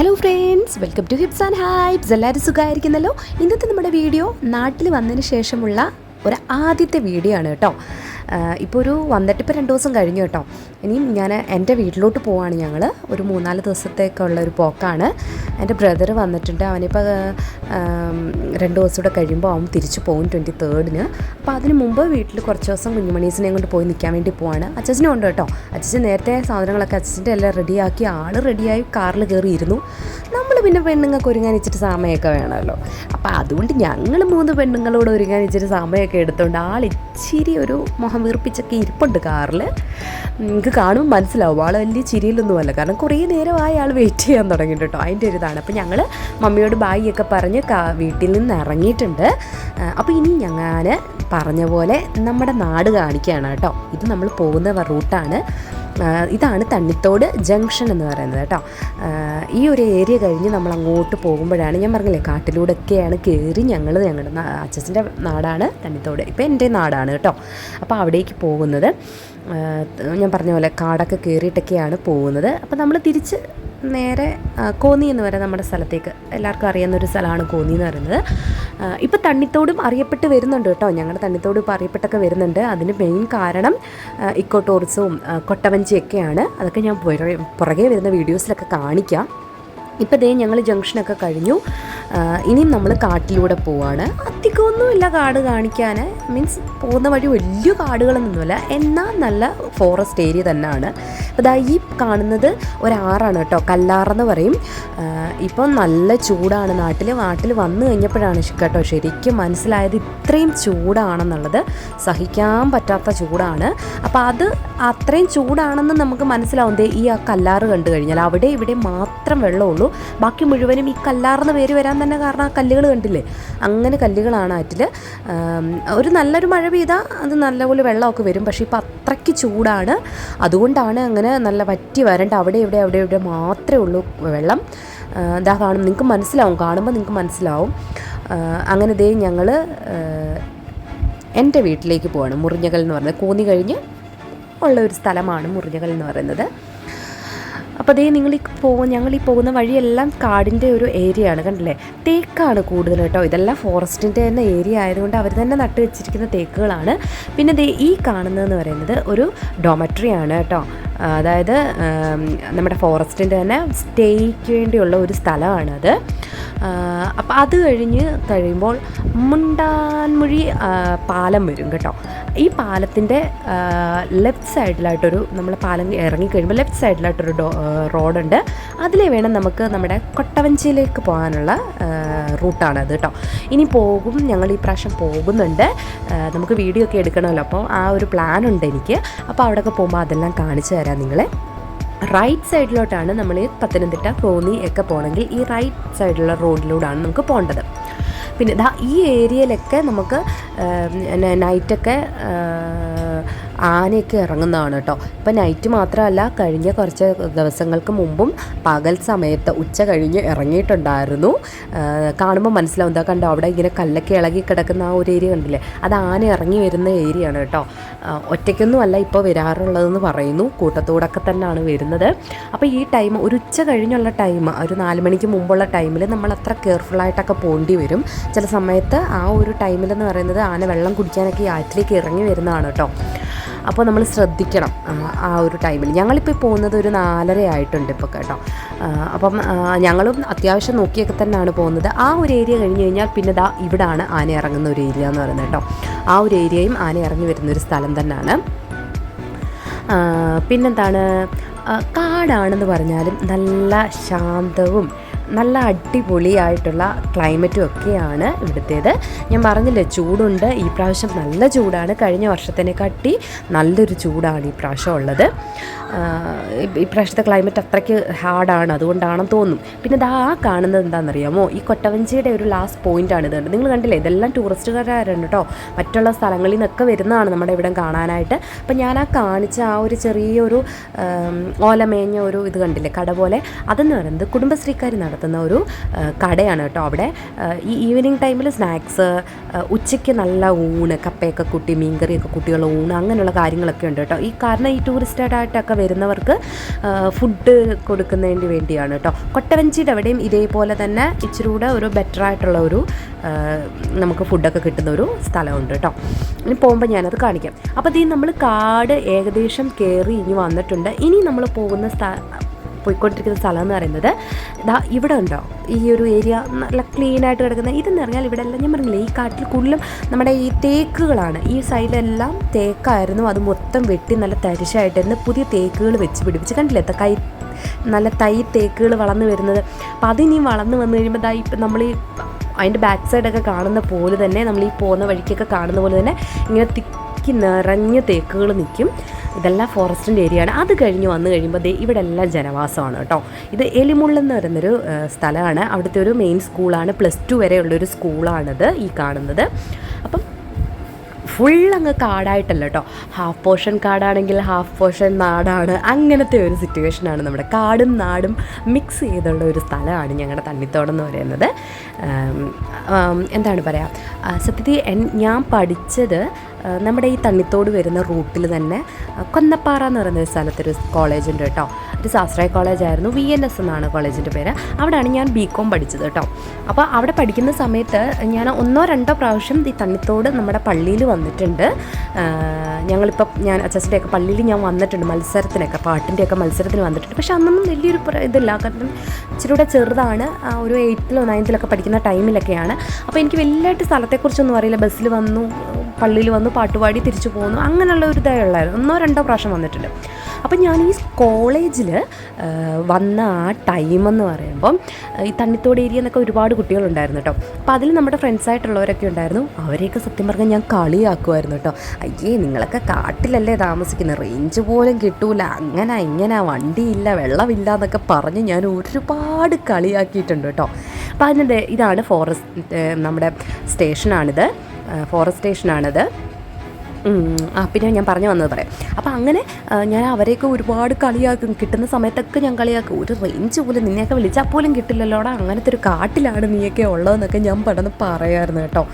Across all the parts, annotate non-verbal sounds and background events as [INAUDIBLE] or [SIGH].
Hello friends welcome to hips and hypes എല്ലാവരും സുഖമായിരിക്കുന്നല്ലോ? ഇന്നത്തെ നമ്മുടെ വീഡിയോ നാട്ടിൽ വന്നതിന് ശേഷമുള്ള ഒരു ആദ്യത്തെ വീഡിയോ ആണ് കേട്ടോ. ഇപ്പോൾ ഒരു വന്നിട്ട് ഇപ്പോൾ രണ്ട് ദിവസം കഴിഞ്ഞു കേട്ടോ. ഇനിയും ഞാൻ എന്റെ വീട്ടിലോട്ട് പോവാണ് ഞങ്ങൾ ഒരു മൂന്നാൽ ദിവസത്തേക്കുള്ള ഒരു പോക്കാണ്. എന്റെ ബ്രദർ വന്നിട്ടുണ്ട്. അവനിപ്പോൾ രണ്ട് ദിവസം കൂടെ കഴിയുമ്പോൾ അവൻ തിരിച്ചു പോകും ട്വന്റി തേർഡിന്. അപ്പോൾ അതിന് മുമ്പ് വീട്ടിൽ കുറച്ച് ദിവസം കുഞ്ഞുമണീസിനെ കൊണ്ട് പോയി നിൽക്കാൻ വേണ്ടി പോവാണ്. അച്ഛനും ഉണ്ട് കേട്ടോ. അച്ഛൻ നേരത്തെ സാധനങ്ങളൊക്കെ അച്ഛന്റെ എല്ലാം റെഡിയാക്കി. ആൾ റെഡിയായി കാറിൽ കയറിയിരുന്നു നമ്മൾ പിന്നെ പെണ്ണുങ്ങൾക്ക് ഒരുങ്ങാൻ ഇച്ചിട്ട് സമയമൊക്കെ വേണമല്ലോ. അപ്പോൾ അതുകൊണ്ട് ഞങ്ങൾ മൂന്ന് പെണ്ണുങ്ങളോട് ഒരുങ്ങാൻ ഇച്ചിരി സമയമൊക്കെ എടുത്തുകൊണ്ട് ആൾ ഇച്ചിരി ഒരു മുഖം വീർപ്പിച്ചൊക്കെ ഇരിപ്പുണ്ട് കാറിൽ നിങ്ങൾക്ക് കാണുമ്പോൾ മനസ്സിലാവും. ആൾ വലിയ ചിരിയിലൊന്നുമല്ല. കാരണം കുറേ നേരമായി ആൾ വെയിറ്റ് ചെയ്യാൻ തുടങ്ങിയിട്ട് കേട്ടോ. അതിന്റെ ഒരു ഇതാണ് അപ്പോൾ ഞങ്ങൾ മമ്മിയോട് ബായി ഒക്കെ പറഞ്ഞ് വീട്ടിൽ നിന്ന് ഇറങ്ങിയിട്ടുണ്ട്. അപ്പോൾ ഇനി ഞാൻ പറഞ്ഞ പോലെ നമ്മുടെ നാട് കാണിക്കുകയാണ് കേട്ടോ. ഇത് നമ്മൾ പോകുന്ന റൂട്ടാണ്. ഇതാണ് തണ്ണിത്തോട് ജംഗ്ഷൻ എന്ന് പറയുന്നത് കേട്ടോ. ഈ ഒരു ഏരിയ കഴിഞ്ഞ് നമ്മൾ അങ്ങോട്ട് പോകുമ്പോഴാണ് ഞാൻ പറഞ്ഞില്ലേ കാട്ടിലൂടെയൊക്കെയാണ് കയറി ഞങ്ങൾ ഞങ്ങളുടെ അച്ഛന്റെ നാടാണ് തണ്ണിത്തോട്. ഇപ്പോൾ എന്റെ നാടാണ് കേട്ടോ. അപ്പോൾ അവിടേക്ക് പോകുന്നത്. ഞാൻ പറഞ്ഞ പോലെ കാടൊക്കെ കയറിയിട്ടൊക്കെയാണ് പോകുന്നത്. അപ്പോൾ നമ്മൾ തിരിച്ച് നേരെ കോന്നി എന്ന് പറയുന്ന നമ്മുടെ സ്ഥലത്തേക്ക് എല്ലാവർക്കും അറിയുന്ന ഒരു സ്ഥലമാണ് കോന്നി എന്ന് പറയുന്നത്. ഇപ്പോൾ തണ്ണിത്തോടും അറിയപ്പെട്ട് വരുന്നുണ്ട് കേട്ടോ. ഞങ്ങളുടെ തണ്ണിത്തോട് ഇപ്പോൾ അറിയപ്പെട്ടൊക്കെ വരുന്നുണ്ട്. അതിന് മെയിൻ കാരണം ഇക്കോ ടൂറിസവും കൊട്ടവഞ്ചിയൊക്കെയാണ്. അതൊക്കെ ഞാൻ പുറകെ വരുന്ന വീഡിയോസിലൊക്കെ കാണിക്കാം. ഇപ്പോൾ ദേ ഞങ്ങൾ ജംഗ്ഷനൊക്കെ കഴിഞ്ഞു. ഇനിയും നമ്മൾ കാട്ടിലൂടെ പോവാണ്. അധികമൊന്നുമില്ല കാട് കാണിക്കാൻ മീൻസ് പോകുന്ന വഴി വലിയ കാടുകളൊന്നുമില്ല. എന്നാൽ നല്ല ഫോറസ്റ്റ് ഏരിയ തന്നെയാണ്. ദാ ഈ കാണുന്നത് ഒരാറാണ് കേട്ടോ. കല്ലാറെന്ന് പറയും. ഇപ്പോൾ നല്ല ചൂടാണ്. നാട്ടിൽ നാട്ടിൽ വന്നു കഴിഞ്ഞപ്പോഴാണ് കേട്ടോ ശരിക്കും മനസ്സിലായത് ഇത്രയും ചൂടാണെന്നുള്ളത്. സഹിക്കാൻ പറ്റാത്ത ചൂടാണ്. അപ്പോൾ അത് അത്രയും ചൂടാണെന്ന് നമുക്ക് മനസ്സിലാവുന്നത് ഈ ആ കല്ലാറ് കണ്ടു കഴിഞ്ഞാൽ അവിടെ ഇവിടെ മാത്രം വെള്ളമുള്ളൂ. ബാക്കി മുഴുവനും ഈ കല്ലാർന്ന പേര് വരാൻ തന്നെ കാരണം ആ കല്ലുകൾ കണ്ടില്ലേ? അങ്ങനെ കല്ലുകളാണ് ആറ്റിൽ ഒരു നല്ലൊരു മഴ പെയ്താൽ അത് നല്ലപോലെ വെള്ളമൊക്കെ വരും. പക്ഷേ ഇപ്പോൾ അത്രയ്ക്ക് ചൂടാണ്. അതുകൊണ്ടാണ് അങ്ങനെ നല്ല വറ്റി വരണ്ട. അവിടെ ഇവിടെ അവിടെ ഇവിടെ മാത്രമേ ഉള്ളൂ വെള്ളം. ഇതാ കാണും. നിങ്ങൾക്ക് മനസ്സിലാവും. കാണുമ്പോൾ നിങ്ങൾക്ക് മനസ്സിലാവും. അങ്ങനെ ദേ ഞങ്ങൾ എന്റെ വീട്ടിലേക്ക് പോവാണ്. മുറിഞ്ഞകൽ എന്ന് പറയുന്നത്. കൂന്നി കഴിഞ്ഞ് ഉള്ള ഒരു സ്ഥലമാണ് മുറിഞ്ഞകൽ എന്ന് പറയുന്നത്. അപ്പോൾ അതേ നിങ്ങൾ ഈ പോകും ഞങ്ങൾ ഈ പോകുന്ന വഴിയെല്ലാം കാടിന്റെ ഒരു ഏരിയ ആണ് കണ്ടില്ലേ? തേക്കാണ് കൂടുതൽ കേട്ടോ. ഇതെല്ലാം ഫോറസ്റ്റിന്റെ തന്നെ ഏരിയ ആയതുകൊണ്ട് അവർ തന്നെ നട്ട് വെച്ചിരിക്കുന്ന തേക്കുകളാണ്. പിന്നെ ദേ ഈ കാണുന്നതെന്ന് പറയുന്നത് ഒരു ഡോമട്രി ആണ് കേട്ടോ. അതായത് നമ്മുടെ ഫോറസ്റ്റിന്റെ തന്നെ സ്റ്റേയ്ക്ക് വേണ്ടിയുള്ള ഒരു സ്ഥലമാണത് അപ്പോൾ അത് കഴിഞ്ഞ് കഴിയുമ്പോൾ മുണ്ടാൻമുഴി പാലം വരും കേട്ടോ. ഈ പാലത്തിന്റെ ലെഫ്റ്റ് സൈഡിലായിട്ടൊരു നമ്മൾ പാലം ഇറങ്ങിക്കഴിയുമ്പോൾ ലെഫ്റ്റ് സൈഡിലായിട്ടൊരു ഡോ റോഡുണ്ട്. അതിലേ വേണം നമുക്ക് നമ്മുടെ കൊട്ടവഞ്ചിയിലേക്ക് പോകാനുള്ള റൂട്ടാണത് കേട്ടോ ഇനി പോകും ഞങ്ങൾ ഈ പ്രാവശ്യം പോകുന്നുണ്ട്. നമുക്ക് വീഡിയോ ഒക്കെ എടുക്കണമല്ലോ. അപ്പോൾ ആ ഒരു പ്ലാൻ ഉണ്ട് എനിക്ക്. അപ്പോൾ അവിടെയൊക്കെ പോകുമ്പോൾ അതെല്ലാം കാണിച്ചു തരാം നിങ്ങളെ. റൈറ്റ് സൈഡിലോട്ടാണ് നമ്മൾ പത്തനംതിട്ട കോന്നി ഒക്കെ പോകണമെങ്കിൽ ഈ റൈറ്റ് സൈഡിലുള്ള റോഡിലൂടെയാണ് നമുക്ക് പോകേണ്ടത് പിന്നെ ഇതാ ഈ ഏരിയയിലൊക്കെ നമുക്ക് നൈറ്റൊക്കെ ആനയൊക്കെ ഇറങ്ങുന്നതാണ് കേട്ടോ. ഇപ്പം നൈറ്റ് മാത്രമല്ല കഴിഞ്ഞ കുറച്ച് ദിവസങ്ങൾക്ക് മുമ്പും പകൽ സമയത്ത് ഉച്ച കഴിഞ്ഞ് ഇറങ്ങിയിട്ടുണ്ടായിരുന്നു. കാണുമ്പോൾ മനസ്സിലാവും. എന്താ കണ്ടോ അവിടെ ഇങ്ങനെ കല്ലൊക്കെ ഇളകി കിടക്കുന്ന ആ ഒരു ഏരിയ കണ്ടില്ലേ? അത് ആന ഇറങ്ങി വരുന്ന ഏരിയയാണ് കേട്ടോ. ഒറ്റയ്ക്കൊന്നും അല്ല ഇപ്പോൾ വരാറുള്ളതെന്ന് പറയുന്നു. കൂട്ടത്തോടൊക്കെ തന്നെയാണ് വരുന്നത്. അപ്പോൾ ഈ ടൈം ഒരു ഉച്ച കഴിഞ്ഞുള്ള ടൈം ഒരു നാല് മണിക്ക് മുമ്പുള്ള ടൈമിൽ നമ്മൾ അത്ര കെയർഫുള്ളായിട്ടൊക്കെ പോകേണ്ടി വരും. ചില സമയത്ത് ആ ഒരു ടൈമിലെന്ന് പറയുന്നത് ആന വെള്ളം കുടിക്കാനൊക്കെ ആറ്റിലേക്ക് ഇറങ്ങി വരുന്നതാണ് കേട്ടോ. അപ്പോൾ നമ്മൾ ശ്രദ്ധിക്കണം ആ ഒരു ടൈമിൽ ഞങ്ങളിപ്പോൾ പോകുന്നത് ഒരു നാലര ആയിട്ടുണ്ട് ഇപ്പോൾ കേട്ടോ. അപ്പം ഞങ്ങളും അത്യാവശ്യം നോക്കിയൊക്കെ തന്നെയാണ് പോകുന്നത്. ആ ഒരു ഏരിയ കഴിഞ്ഞ് കഴിഞ്ഞാൽ പിന്നെ ദാ ഇവിടാണ് ആന ഇറങ്ങുന്ന ഒരു ഏരിയ എന്ന് പറയുന്നത് കേട്ടോ. ആ ഒരു ഏരിയയും ആന ഇറങ്ങി വരുന്ന ഒരു സ്ഥലം തന്നെയാണ്. പിന്നെന്താണ്? കാടാണെന്ന് പറഞ്ഞാലും നല്ല ശാന്തവും നല്ല അടിപൊളിയായിട്ടുള്ള ക്ലൈമറ്റും ഒക്കെയാണ് ഇവിടുത്തേത്. ഞാൻ പറഞ്ഞില്ലേ ചൂടുണ്ട്. ഈ പ്രാവശ്യം നല്ല ചൂടാണ്. കഴിഞ്ഞ വർഷത്തിനെ കട്ടി നല്ലൊരു ചൂടാണ് ഈ പ്രാവശ്യം ഉള്ളത്. ഈ പ്രാവശ്യത്തെ ക്ലൈമറ്റ് അത്രയ്ക്ക് ഹാർഡാണ് അതുകൊണ്ടാണെന്ന് തോന്നും. പിന്നെ ഇത് ആ കാണുന്നത് എന്താണെന്നറിയാമോ? ഈ കൊട്ടവഞ്ചിയുടെ ഒരു ലാസ്റ്റ് പോയിന്റാണ് ഇത് നിങ്ങൾ കണ്ടില്ലേ ഇതെല്ലാം ടൂറിസ്റ്റുകാരാണ് കേട്ടോ. മറ്റുള്ള സ്ഥലങ്ങളിൽ നിന്നൊക്കെ വരുന്നതാണ് നമ്മുടെ ഇവിടെ കാണാനായിട്ട്. അപ്പം ഞാൻ ആ കാണിച്ച ആ ഒരു ചെറിയൊരു ഓലമേഞ്ഞ ഒരു ഇത് കണ്ടില്ലേ കട പോലെ. അതെന്ന് പറയുന്നത് കുടുംബശ്രീക്കാർ നടത്തും നടത്തുന്ന ഒരു കടയാണ് കേട്ടോ അവിടെ. ഈ ഈവനിങ് ടൈമിൽ സ്നാക്സ് ഉച്ചയ്ക്ക് നല്ല ഊണ് കപ്പയൊക്കെ കൂട്ടി മീൻകറിയൊക്കെ കുട്ടികളുടെ ഊണ് അങ്ങനെയുള്ള കാര്യങ്ങളൊക്കെ ഉണ്ട് കേട്ടോ. ഈ കാരണം ഈ ടൂറിസ്റ്റായിട്ടൊക്കെ വരുന്നവർക്ക് ഫുഡ് കൊടുക്കുന്നതിന് വേണ്ടിയാണ് കേട്ടോ. കൊട്ടവഞ്ചിയുടെ അവിടെയും ഇതേപോലെ തന്നെ ഇച്ചിരി കൂടെ ഒരു ബെറ്റർ ആയിട്ടുള്ള ഒരു നമുക്ക് ഫുഡൊക്കെ കിട്ടുന്ന ഒരു സ്ഥലമുണ്ട് കേട്ടോ. ഇനി പോകുമ്പോൾ ഞാനത് കാണിക്കാം. അപ്പോൾ ഇത് നമ്മൾ കാട് ഏകദേശം കയറി ഇനി വന്നിട്ടുണ്ട്. ഇനി നമ്മൾ പോകുന്ന സ്ഥ പോയിക്കൊണ്ടിരിക്കുന്ന സ്ഥലം എന്ന് പറയുന്നത്. ഇതാ ഇവിടെ ഉണ്ടോ? ഈ ഒരു ഏരിയ നല്ല ക്ലീൻ ആയിട്ട് കിടക്കുന്ന ഇതെന്ന് പറഞ്ഞാൽ ഇവിടെ എല്ലാം ഞാൻ പറഞ്ഞില്ലേ ഈ കാട്ടിൽ കൂടുതലും നമ്മുടെ ഈ തേക്കുകളാണ്. ഈ സൈഡിലെല്ലാം തേക്കായിരുന്നു. അത് മൊത്തം വെട്ടി നല്ല തരിശായിട്ടായിരുന്നു പുതിയ തേക്കുകൾ വെച്ച് പിടിപ്പിച്ച്. കണ്ടില്ലേ കൈ നല്ല തൈ തേക്കുകൾ വളർന്നു വരുന്നത്. അപ്പം അതിനി വളർന്നു വന്നു കഴിയുമ്പോൾ ദാ ഇപ്പം നമ്മൾ ഈ അതിന്റെ ബാക്ക് സൈഡൊക്കെ കാണുന്ന പോലെ തന്നെ നമ്മൾ ഈ പോകുന്ന വഴിക്കൊക്കെ കാണുന്ന പോലെ തന്നെ ഇങ്ങനെ തിക്കി നിറഞ്ഞ തേക്കുകൾ നിൽക്കും. ഇതെല്ലാം ഫോറസ്റ്റിന്റെ ഏരിയയാണ്. അത് കഴിഞ്ഞ് വന്നു കഴിയുമ്പോൾ ദേ ഇവിടെ എല്ലാം ജനവാസമാണ് കേട്ടോ. ഇത് എലിമുള്ളെന്ന് പറയുന്നൊരു സ്ഥലമാണ്. അവിടുത്തെ ഒരു മെയിൻ സ്കൂളാണ് പ്ലസ് ടു വരെയുള്ളൊരു സ്കൂളാണിത് ഈ കാണുന്നത്. അപ്പം ഫുൾ അങ്ങ് കാടായിട്ടല്ല കേട്ടോ ഹാഫ് പോർഷൻ കാടാണെങ്കിൽ ഹാഫ് പോർഷൻ നാടാണ്. അങ്ങനത്തെ ഒരു സിറ്റുവേഷനാണ് നമ്മുടെ കാടും നാടും മിക്സ് ചെയ്തുള്ള ഒരു സ്ഥലമാണ് ഞങ്ങളുടെ തണ്ണിത്തോടം എന്ന് പറയുന്നത്. എന്താണ് പറയുക സത്യത്തിൽ ഞാൻ പഠിച്ചത് നമ്മുടെ ഈ തണ്ണിത്തോട് വരുന്ന റൂട്ടിൽ തന്നെ കൊന്നപ്പാറ എന്ന് പറയുന്ന ഒരു സ്ഥലത്തൊരു കോളേജുണ്ട് കേട്ടോ ഒരു സാശ്രയ കോളേജായിരുന്നു വി എൻ എസ് എന്നാണ് കോളേജിന്റെ പേര്. അവിടെയാണ് ഞാൻ ബി കോം പഠിച്ചത് കേട്ടോ. അപ്പോൾ അവിടെ പഠിക്കുന്ന സമയത്ത് ഞാൻ ഒന്നോ രണ്ടോ പ്രാവശ്യം ഈ തണ്ണിത്തോട് നമ്മുടെ പള്ളിയിൽ വന്നിട്ടുണ്ട്. ഞങ്ങളിപ്പോൾ ഞാൻ അച്ചസിന്റെയൊക്കെ പള്ളിയിൽ ഞാൻ വന്നിട്ടുണ്ട് മത്സരത്തിനൊക്കെ പാട്ടിന്റെയൊക്കെ മത്സരത്തിന് വന്നിട്ടുണ്ട്. പക്ഷെ അന്നൊന്നും വലിയൊരു ഇതില്ല. കാരണം ഇച്ചിരി കൂടെ ചെറുതാണ്. ഒരു എയ്ത്തിലോ നയൻത്തിലൊക്കെ പഠിക്കുന്ന ടൈമിലൊക്കെയാണ്. അപ്പോൾ എനിക്ക് വലിയതായിട്ട് സ്ഥലത്തെക്കുറിച്ചൊന്നും അറിയില്ല. ബസ്സിൽ വന്നു പള്ളിയിൽ വന്നു പാട്ടുപാടി തിരിച്ചു പോകുന്നു അങ്ങനെയുള്ള ഒരു ഇതേ ഉള്ളായിരുന്നു. ഒന്നോ രണ്ടോ പ്രാവശ്യം വന്നിട്ടുണ്ട്. അപ്പം ഞാൻ ഈ കോളേജിൽ വന്ന ആ ടൈം എന്ന് പറയുമ്പം ഈ തണ്ണിത്തോട് ഏരിയ എന്നൊക്കെ ഒരുപാട് കുട്ടികളുണ്ടായിരുന്നു കേട്ടോ. അപ്പോൾ അതിൽ നമ്മുടെ ഫ്രണ്ട്സായിട്ടുള്ളവരൊക്കെ ഉണ്ടായിരുന്നു. അവരെയൊക്കെ സത്യം പറഞ്ഞാൽ ഞാൻ കളിയാക്കുമായിരുന്നു കേട്ടോ. അയ്യേ നിങ്ങളൊക്കെ കാട്ടിലല്ലേ താമസിക്കുന്നത് റേഞ്ച് പോലും കിട്ടൂല. അങ്ങനെ ഇങ്ങനെ വണ്ടിയില്ല വെള്ളമില്ല എന്നൊക്കെ പറഞ്ഞ് ഞാൻ ഒരുപാട് കളിയാക്കിയിട്ടുണ്ട് കേട്ടോ. അപ്പോൾ അതിന്റെ ഇതാണ് ഫോറസ്റ്റ് നമ്മുടെ സ്റ്റേഷനാണിത്. ഫോറസ്റ്റ് സ്റ്റേഷനാണിത്. ആ പിന്നെ ഞാൻ പറഞ്ഞു വന്നത് പറയാം. അപ്പോൾ അങ്ങനെ ഞാൻ അവരെയൊക്കെ ഒരുപാട് കളിയാക്കും. കിട്ടുന്ന സമയത്തൊക്കെ ഞാൻ കളിയാക്കും. ഒരു റേഞ്ച് പോലും നിന്നെയൊക്കെ വിളിച്ചാൽ പോലും കിട്ടില്ലല്ലോടാ അങ്ങനത്തെ ഒരു കാട്ടിലാണ് നീയൊക്കെ ഉള്ളതെന്നൊക്കെ ഞാൻ പെട്ടെന്ന് പറയായിരുന്നു കേട്ടോ.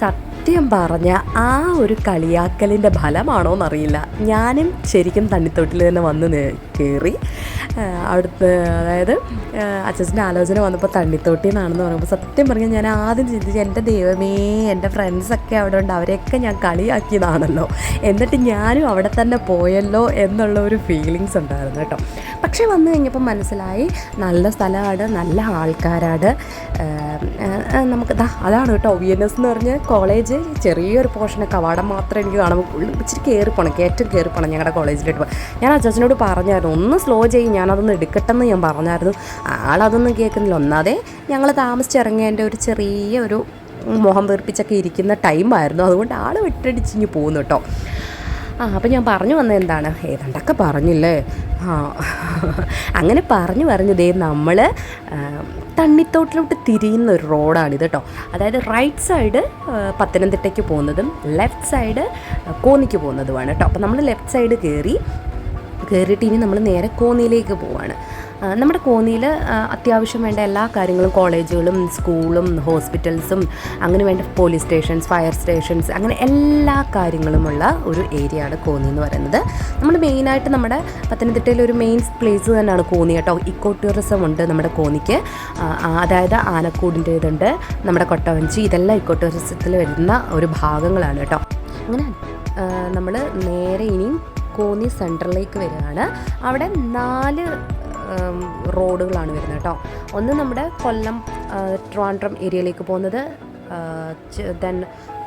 സത്യം പറഞ്ഞ ആ ഒരു കളിയാക്കലിന്റെ ഫലമാണോ എന്നറിയില്ല ഞാനും ശരിക്കും തണ്ണിത്തോട്ടിൽ തന്നെ വന്ന് കയറി അവിടുത്തെ അതായത് അച്ഛന്റെ ആലോചന വന്നപ്പോൾ തണ്ണിത്തോട്ടി എന്നാണെന്ന് പറയുമ്പോൾ സത്യം പറഞ്ഞാൽ ഞാൻ ആദ്യം ചിന്തിച്ച് എന്റെ ദൈവമേ എന്റെ ഫ്രണ്ട്സൊക്കെ അവിടെ ഉണ്ട് അവരെയൊക്കെ ഞാൻ കളിയാക്കിയതാണല്ലോ. എന്നിട്ട് ഞാനും അവിടെ തന്നെ പോയല്ലോ എന്നുള്ള ഒരു ഫീലിങ്സ് ഉണ്ടായിരുന്നു കേട്ടോ. പക്ഷേ വന്നു കഴിഞ്ഞപ്പോൾ മനസ്സിലായി നല്ല സ്ഥലമാണ് നല്ല ആൾക്കാരാണ്. നമുക്ക് അതാണ് കേട്ടോ വി എൻ എസ് എന്ന് പറഞ്ഞ് കോളേജ് ചെറിയൊരു പോർഷൻ കവാടം മാത്രമേ എനിക്ക് കാണുമ്പോൾ ഇച്ചിരി കയറി പോകണം കയറ്റം കയറി പോകണം ഞങ്ങളുടെ കോളേജിലോട്ട് ഞാൻ അച്ചാച്ചനോട് പറഞ്ഞായിരുന്നു ഒന്ന് സ്ലോ ചെയ്യും ഞാനതൊന്ന് എടുക്കട്ടെന്ന് ഞാൻ പറഞ്ഞായിരുന്നു. ആളതൊന്നും കേൾക്കുന്നില്ല. ഒന്നാതെ ഞങ്ങൾ താമസിച്ചിറങ്ങിയതിന്റെ ഒരു ചെറിയ ഒരു മുഖം വീർപ്പിച്ചൊക്കെ ഇരിക്കുന്ന ടൈമായിരുന്നു അതുകൊണ്ട് ആൾ വിട്ടടിച്ചിഞ്ഞ് പോകുന്നു കേട്ടോ ആ അപ്പം ഞാൻ പറഞ്ഞു വന്നത് എന്താണ്? ഏതാണ്ടൊക്കെ പറഞ്ഞില്ലേ? ആ അങ്ങനെ പറഞ്ഞു പറഞ്ഞു ദേ നമ്മൾ തണ്ണിത്തോട്ടിലോട്ട് തിരിയുന്ന ഒരു റോഡാണിത് കേട്ടോ അതായത് റൈറ്റ് സൈഡ് പത്തനംതിട്ടയ്ക്ക് പോകുന്നതും ലെഫ്റ്റ് സൈഡ് കോന്നിക്ക് പോകുന്നതുമാണ് കേട്ടോ അപ്പോൾ നമ്മൾ ലെഫ്റ്റ് സൈഡ് കയറി കയറിയിട്ട് ഇനി നമ്മൾ നേരെ കോന്നിയിലേക്ക് പോവാണ്. നമ്മുടെ കോന്നിയിൽ അത്യാവശ്യം വേണ്ട എല്ലാ കാര്യങ്ങളും കോളേജുകളും സ്കൂളും ഹോസ്പിറ്റൽസും അങ്ങനെ വേണ്ട പോലീസ് സ്റ്റേഷൻസ് ഫയർ സ്റ്റേഷൻസ് അങ്ങനെ എല്ലാ കാര്യങ്ങളുമുള്ള ഒരു ഏരിയ ആണ് കോന്നി എന്ന് പറയുന്നത്. നമ്മൾ മെയിനായിട്ട് നമ്മുടെ പത്തനംതിട്ടയിലെ ഒരു മെയിൻ പ്ലേസ് തന്നെയാണ് കോന്നി കേട്ടോ. ഇക്കോ ടൂറിസം ഉണ്ട് നമ്മുടെ കോന്നിക്ക്. അതായത് ആനക്കൂടിന്റെ ഇതുണ്ട് നമ്മുടെ കൊട്ടവഞ്ചി ഇതെല്ലാം ഇക്കോ ടൂറിസത്തിൽ വരുന്ന ഒരു ഭാഗങ്ങളാണ് കേട്ടോ. അങ്ങനെ നമ്മൾ നേരെ ഇനിയും കോന്നി സെൻട്രലിലേക്ക് വരികയാണ്. അവിടെ നാല് റോഡുകളാണ് വരുന്നത് കേട്ടോ. ഒന്ന് നമ്മുടെ കൊല്ലം ട്രിവാൻഡ്രം ഏരിയയിലേക്ക് പോകുന്നത് ദെൻ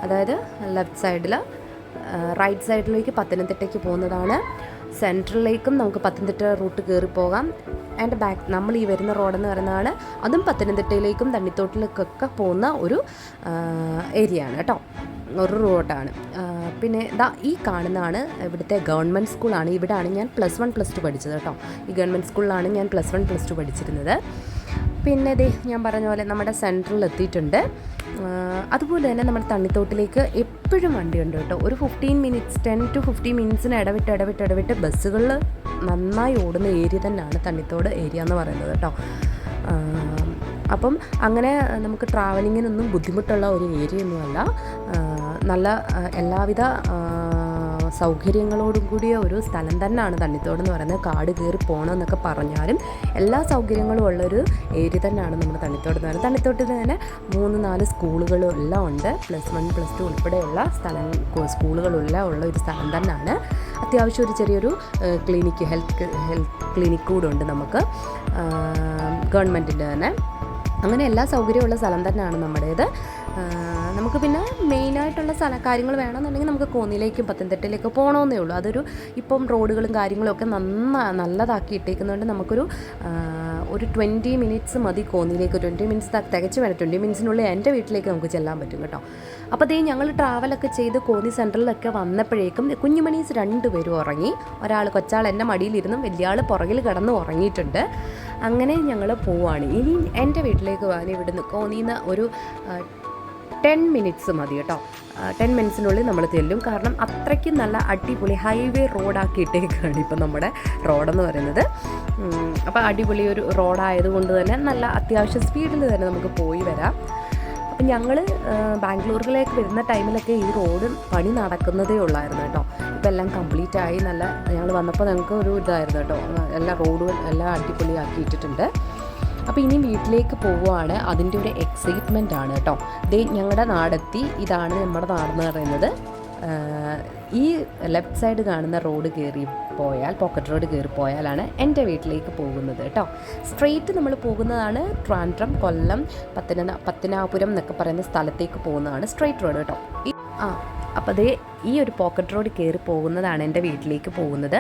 അതായത് ലെഫ്റ്റ് സൈഡിൽ റൈറ്റ് സൈഡിലേക്ക് പത്തനംതിട്ടയ്ക്ക് പോകുന്നതാണ്. സെൻട്രലിലേക്കും നമുക്ക് പത്തനംതിട്ട റൂട്ട് കയറി പോകാം. ആൻഡ് ബാക്ക് നമ്മൾ ഈ വരുന്ന റോഡെന്ന് പറയുന്നതാണ്. അതും പത്തനംതിട്ടയിലേക്കും തണ്ണിത്തോട്ടിലേക്കൊക്കെ പോകുന്ന ഒരു ഏരിയ ആണ് കേട്ടോ. ഒരു റോഡാണ് പിന്നെ ദാ ഈ കാണുന്നതാണ് ഇവിടുത്തെ ഗവൺമെന്റ് സ്കൂളാണ് ഇവിടെയാണ് ഞാൻ പ്ലസ് വൺ പ്ലസ് ടു പഠിച്ചത് കേട്ടോ. ഈ ഗവൺമെന്റ് സ്കൂളിലാണ് ഞാൻ പ്ലസ് വൺ പ്ലസ് ടു പഠിച്ചിരുന്നത്. പിന്നെ ദേ ഞാൻ പറഞ്ഞ പോലെ നമ്മുടെ സെൻട്രൽ എത്തിയിട്ടുണ്ട്. അതുപോലെ തന്നെ നമ്മുടെ തണ്ണിത്തോട്ടിലേക്ക് എപ്പോഴും വണ്ടിയുണ്ട് കേട്ടോ. ഒരു fifteen minutes ten to fifteen മിനിറ്റ്സിന് ഇടവിട്ട് ഇടവിട്ട് ഇടവിട്ട് ബസ്സുകളിൽ നന്നായി ഓടുന്ന ഏരിയ തന്നെയാണ് തണ്ണിത്തോട് ഏരിയ എന്ന് പറയുന്നത് കേട്ടോ. അപ്പം അങ്ങനെ നമുക്ക് ട്രാവലിങ്ങിനൊന്നും ബുദ്ധിമുട്ടുള്ള ഒരു ഏരിയ ഒന്നുമല്ല. നല്ല എല്ലാവിധ സൗകര്യങ്ങളോടും കൂടിയ ഒരു സ്ഥലം തന്നെയാണ് തണ്ണിത്തോട് എന്ന് പറയുന്നത്. കാട് കയറി പോകണം എന്നൊക്കെ പറഞ്ഞാലും എല്ലാ സൗകര്യങ്ങളും ഉള്ളൊരു ഏരിയ തന്നെയാണ് നമ്മുടെ തണ്ണിത്തോട് എന്ന് പറയുന്നത്. തണ്ണിത്തോട്ടിൽ തന്നെ മൂന്ന് നാല് സ്കൂളുകളും എല്ലാം ഉണ്ട്. പ്ലസ് വൺ പ്ലസ് ടു ഉൾപ്പെടെയുള്ള സ്ഥലം സ്കൂളുകളെല്ലാം ഉള്ള ഒരു സ്ഥലം തന്നെയാണ്. അത്യാവശ്യം ഒരു ചെറിയൊരു ക്ലിനിക്ക് ഹെൽത്ത് ഹെൽത്ത് ക്ലിനിക്ക് കൂടെ ഉണ്ട് നമുക്ക്. ഗവൺമെന്റിന്റെ തന്നെ. അങ്ങനെ എല്ലാ സൗകര്യമുള്ള സ്ഥലം തന്നെയാണ് നമ്മുടേത്. നമുക്ക് പിന്നെ മെയിനായിട്ടുള്ള സ്ഥല കാര്യങ്ങൾ വേണമെന്നുണ്ടെങ്കിൽ നമുക്ക് കോന്നിയിലേക്കും പത്തനംതിട്ടയിലേക്കും പോകണമെന്നേ ഉള്ളൂ. അതൊരു ഇപ്പം റോഡുകളും കാര്യങ്ങളും ഒക്കെ നന്ന നല്ലതാക്കി ഇട്ടേക്കുന്നതുകൊണ്ട് നമുക്കൊരു ഒരു ട്വന്റി മിനിറ്റ്സ് മതി കോന്നിയിലേക്ക് ട്വന്റി മിനിറ്റ്സ് തികച്ച് വേണം ട്വന്റി മിനിറ്റ്സിനുള്ളിൽ എന്റെ വീട്ടിലേക്ക് നമുക്ക് ചെല്ലാൻ പറ്റും കേട്ടോ. അപ്പോൾ അതേ ഞങ്ങൾ ട്രാവലൊക്കെ ചെയ്ത് കോന്നി സെന്ററിലൊക്കെ വന്നപ്പോഴേക്കും കുഞ്ഞുമണീസ് രണ്ട് രണ്ടുപേരും ഉറങ്ങി. ഒരാൾ കൊച്ചാൾ എന്റെ മടിയിലിരുന്നും വലിയ ആൾ പുറകിൽ കിടന്ന് ഉറങ്ങിയിട്ടുണ്ട്. അങ്ങനെ ഞങ്ങൾ പോവാണ്. ഇനി എന്റെ വീട്ടിലേക്ക് പോകാൻ ഇവിടുന്ന് കോന്നിന്ന് ഒരു ടെൻ മിനിറ്റ്സ് മതി കേട്ടോ. ടെൻ മിനിറ്റ്സിനുള്ളിൽ നമ്മൾ ചെല്ലും. കാരണം അത്രയ്ക്കും നല്ല അടിപൊളി ഹൈവേ റോഡാക്കി ഇട്ടേക്കാണ് ഇപ്പം നമ്മുടെ റോഡെന്ന് പറയുന്നത്. അപ്പോൾ അടിപൊളി ഒരു റോഡായതുകൊണ്ട് തന്നെ നല്ല അത്യാവശ്യം സ്പീഡിൽ തന്നെ നമുക്ക് പോയി വരാം. അപ്പം ഞങ്ങൾ ബാംഗ്ലൂരിലേക്ക് വരുന്ന ടൈമിലൊക്കെ ഈ റോഡ് പണി നടക്കുന്നതേ ഉള്ളായിരുന്നു കേട്ടോ. ഇപ്പം എല്ലാം കംപ്ലീറ്റ് ആയി നല്ല ഞങ്ങൾ വന്നപ്പോൾ ഞങ്ങൾക്ക് ഒരു ഇതായിരുന്നു കേട്ടോ. എല്ലാ റോഡും എല്ലാം അടിപൊളിയാക്കി ഇട്ടിട്ടുണ്ട് അപ്പോൾ ഇനി വീട്ടിലേക്ക് പോവുകയാണ്. അതിന്റെ ഒരു എക്സൈറ്റ്മെന്റ് ആണ് കേട്ടോ ദേ ഞങ്ങളുടെ നാടെത്തി. ഇതാണ് നമ്മുടെ നാടെന്ന് പറയുന്നത്. ഈ ലെഫ്റ്റ് സൈഡ് കാണുന്ന റോഡ് കയറി പോയാൽ പോക്കറ്റ് റോഡ് കയറി പോയാലാണ് എന്റെ വീട്ടിലേക്ക് പോകുന്നത് കേട്ടോ സ്ട്രെയിറ്റ് നമ്മൾ പോകുന്നതാണ് ട്രാൻഡ്രം കൊല്ലം പത്തന പത്തനാപുരം എന്നൊക്കെ പറയുന്ന സ്ഥലത്തേക്ക് പോകുന്നതാണ് സ്ട്രെയിറ്റ് റോഡ് കേട്ടോ ആ അപ്പോൾ അതേ ഈ ഒരു പോക്കറ്റ് റോഡ് കയറി പോകുന്നതാണ് എന്റെ വീട്ടിലേക്ക് പോകുന്നത്.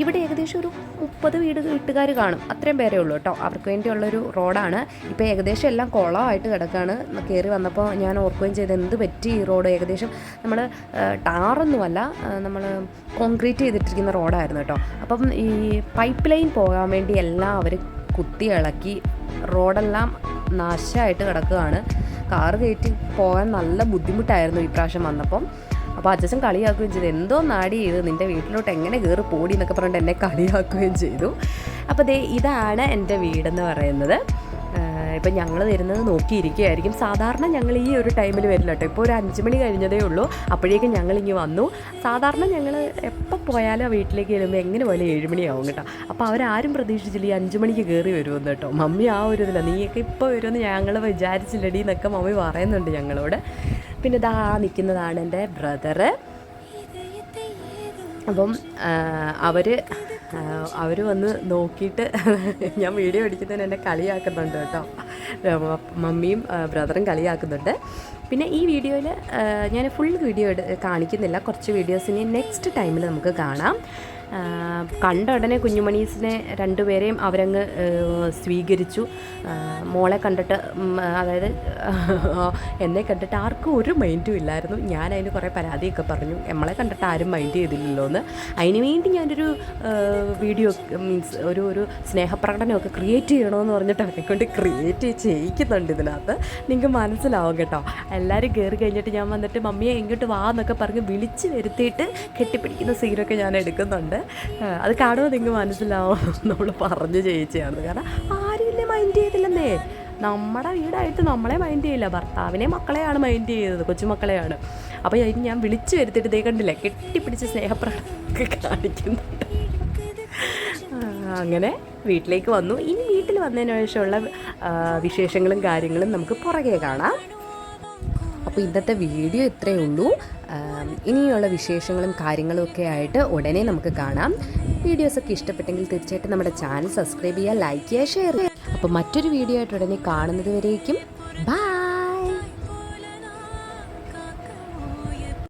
ഇവിടെ ഏകദേശം ഒരു മുപ്പത് വീട് വീട്ടുകാർ കാണും. അത്രയും പേരേ ഉള്ളൂ കേട്ടോ. അവർക്ക് വേണ്ടിയുള്ളൊരു റോഡാണ് ഇപ്പോൾ ഏകദേശം എല്ലാം കുളമായിട്ട് കിടക്കുകയാണ് കയറി വന്നപ്പോൾ ഞാൻ ഓർക്കുകയും ചെയ്ത് എന്ത് പറ്റി ഈ റോഡ് ഏകദേശം നമ്മൾ ടാറൊന്നുമല്ല നമ്മൾ കോൺക്രീറ്റ് ചെയ്തിട്ടിരിക്കുന്ന റോഡായിരുന്നു കേട്ടോ. അപ്പം ഈ പൈപ്പ് ലൈൻ പോകാൻ വേണ്ടി എല്ലാം അവർ കുത്തി ഇളക്കി റോഡെല്ലാം നാശമായിട്ട് കിടക്കുകയാണ്. കാറ് കയറ്റി പോകാൻ നല്ല ബുദ്ധിമുട്ടായിരുന്നു ഈ പ്രാവശ്യം വന്നപ്പം. അപ്പോൾ അച്ഛൻ കളിയാക്കുകയും ചെയ്തു. എന്തോ നാടി ചെയ്ത് നിന്റെ വീട്ടിലോട്ട് എങ്ങനെ കയറി പോടി എന്നൊക്കെ പറഞ്ഞിട്ട് എന്നെ കളിയാക്കുകയും ചെയ്തു. അപ്പോൾ ദേ ഇതാണ് എന്റെ വീടെന്ന് പറയുന്നത്. ഇപ്പം ഞങ്ങൾ വരുന്നത് നോക്കിയിരിക്കുകയായിരിക്കും. സാധാരണ ഞങ്ങൾ ഈ ഒരു ടൈമിൽ വരില്ല ഇപ്പോൾ ഒരു അഞ്ച് മണി കഴിഞ്ഞതേ ഉള്ളൂ. അപ്പോഴേക്കും ഞങ്ങൾ ഇങ്ങ് വന്നു. സാധാരണ ഞങ്ങൾ എപ്പോൾ പോയാലും വീട്ടിലേക്ക് ചെല്ലുമ്പോൾ എങ്ങനെ പോയാലും ഏഴ് മണിയാവും കേട്ടോ. അപ്പോൾ അവരാരും പ്രതീക്ഷിച്ചില്ല ഈ അഞ്ച് മണിക്ക് കയറി വരുമെന്ന് കേട്ടോ. മമ്മി ആ ഒരു ഇതില്ല നീയൊക്കെ ഇപ്പോൾ വരുമെന്ന് ഞങ്ങൾ വിചാരിച്ചില്ലടി എന്നൊക്കെ മമ്മി പറയുന്നുണ്ട് ഞങ്ങളോട്. പിന്നെ ഇതാ നിൽക്കുന്നതാണ് എന്റെ ബ്രദറ് അപ്പം അവർ അവർ വന്ന് നോക്കിയിട്ട് [LAUGHS] ഞാൻ വീഡിയോ അടിക്കുന്നതിന് എന്നെ കളിയാക്കുന്നുണ്ട് കേട്ടോ. മമ്മിയും ബ്രദറും കളിയാക്കുന്നുണ്ട്. പിന്നെ ഈ വീഡിയോയിൽ ഞാൻ ഫുൾ വീഡിയോ കാണിക്കുന്നില്ല. കുറച്ച് വീഡിയോസിനെ നെക്സ്റ്റ് ടൈമിൽ നമുക്ക് കാണാം. കണ്ട ഉടനെ കുഞ്ഞുമണീസിനെ രണ്ടുപേരെയും അവരങ്ങ് സ്വീകരിച്ചു. മോളെ കണ്ടിട്ട് അതായത് [LAUGHS] എന്നെ കണ്ടിട്ട് ആർക്കും ഒരു മൈൻഡും ഇല്ലായിരുന്നു. ഞാൻ അതിന് കുറേ പരാതിയൊക്കെ പറഞ്ഞു. നമ്മളെ കണ്ടിട്ട് ആരും മൈൻഡ് ചെയ്തില്ലല്ലോ എന്ന് അതിന് വേണ്ടി ഞാനൊരു വീഡിയോ മീൻസ് ഒരു ഒരു സ്നേഹപ്രകടനമൊക്കെ ക്രിയേറ്റ് ചെയ്യണമെന്ന് പറഞ്ഞിട്ട് അവരെ കൊണ്ട് ക്രിയേറ്റ് ചെയ്യിക്കുന്നുണ്ട് ഇതിനകത്ത്. നിങ്ങൾക്ക് മനസ്സിലാവും കേട്ടോ. എല്ലാവരും കയറി കഴിഞ്ഞിട്ട് ഞാൻ വന്നിട്ട് മമ്മിയെ എങ്ങോട്ട് വാ എന്നൊക്കെ പറഞ്ഞ് വിളിച്ച് വരുത്തിയിട്ട് കെട്ടിപ്പിടിക്കുന്ന സീനൊക്കെ ഞാൻ എടുക്കുന്നുണ്ട്. ആ, അത് കാണുമ്പോൾ നിങ്ങൾക്ക് മനസ്സിലാവും. [LAUGHS] നമ്മൾ പറഞ്ഞു ചെയ്യിച്ചതാണ് കാരണം ആരും ഇല്ലേ മൈൻഡ് ചെയ്തില്ലെന്നേ? നമ്മുടെ വീടായിട്ട് നമ്മളെ മൈൻഡ് ചെയ്യില്ല. ഭർത്താവിനെ മക്കളെയാണ് മൈൻഡ് ചെയ്തത്. കൊച്ചുമക്കളെയാണ്. അപ്പോൾ അതിന് ഞാൻ വിളിച്ചു വരുത്തിയിട്ട് ഇതേ കണ്ടില്ലേ? കെട്ടിപ്പിടിച്ച് സ്നേഹപ്രകടനമൊക്കെ [LAUGHS] കാണിക്കുന്നുണ്ട്. അങ്ങനെ വീട്ടിലേക്ക് വന്നു. ഇനി വീട്ടിൽ വന്നതിന് ശേഷമുള്ള വിശേഷങ്ങളും കാര്യങ്ങളും നമുക്ക് പുറകെ കാണാം. അപ്പോൾ ഇന്നത്തെ വീഡിയോ ഇത്രയേ ഉള്ളൂ. ഇനിയുള്ള വിശേഷങ്ങളും കാര്യങ്ങളും ഒക്കെ ആയിട്ട് ഉടനെ നമുക്ക് കാണാം. വീഡിയോസൊക്കെ ഇഷ്ടപ്പെട്ടെങ്കിൽ തീർച്ചയായിട്ടും നമ്മുടെ ചാനൽ സബ്സ്ക്രൈബ് ചെയ്യുക ലൈക്ക് ചെയ്യുക ഷെയർ ചെയ്യുക. അപ്പോൾ മറ്റൊരു വീഡിയോ ആയിട്ട് ഉടനെ കാണുന്നത് വരേക്കും. ബൈ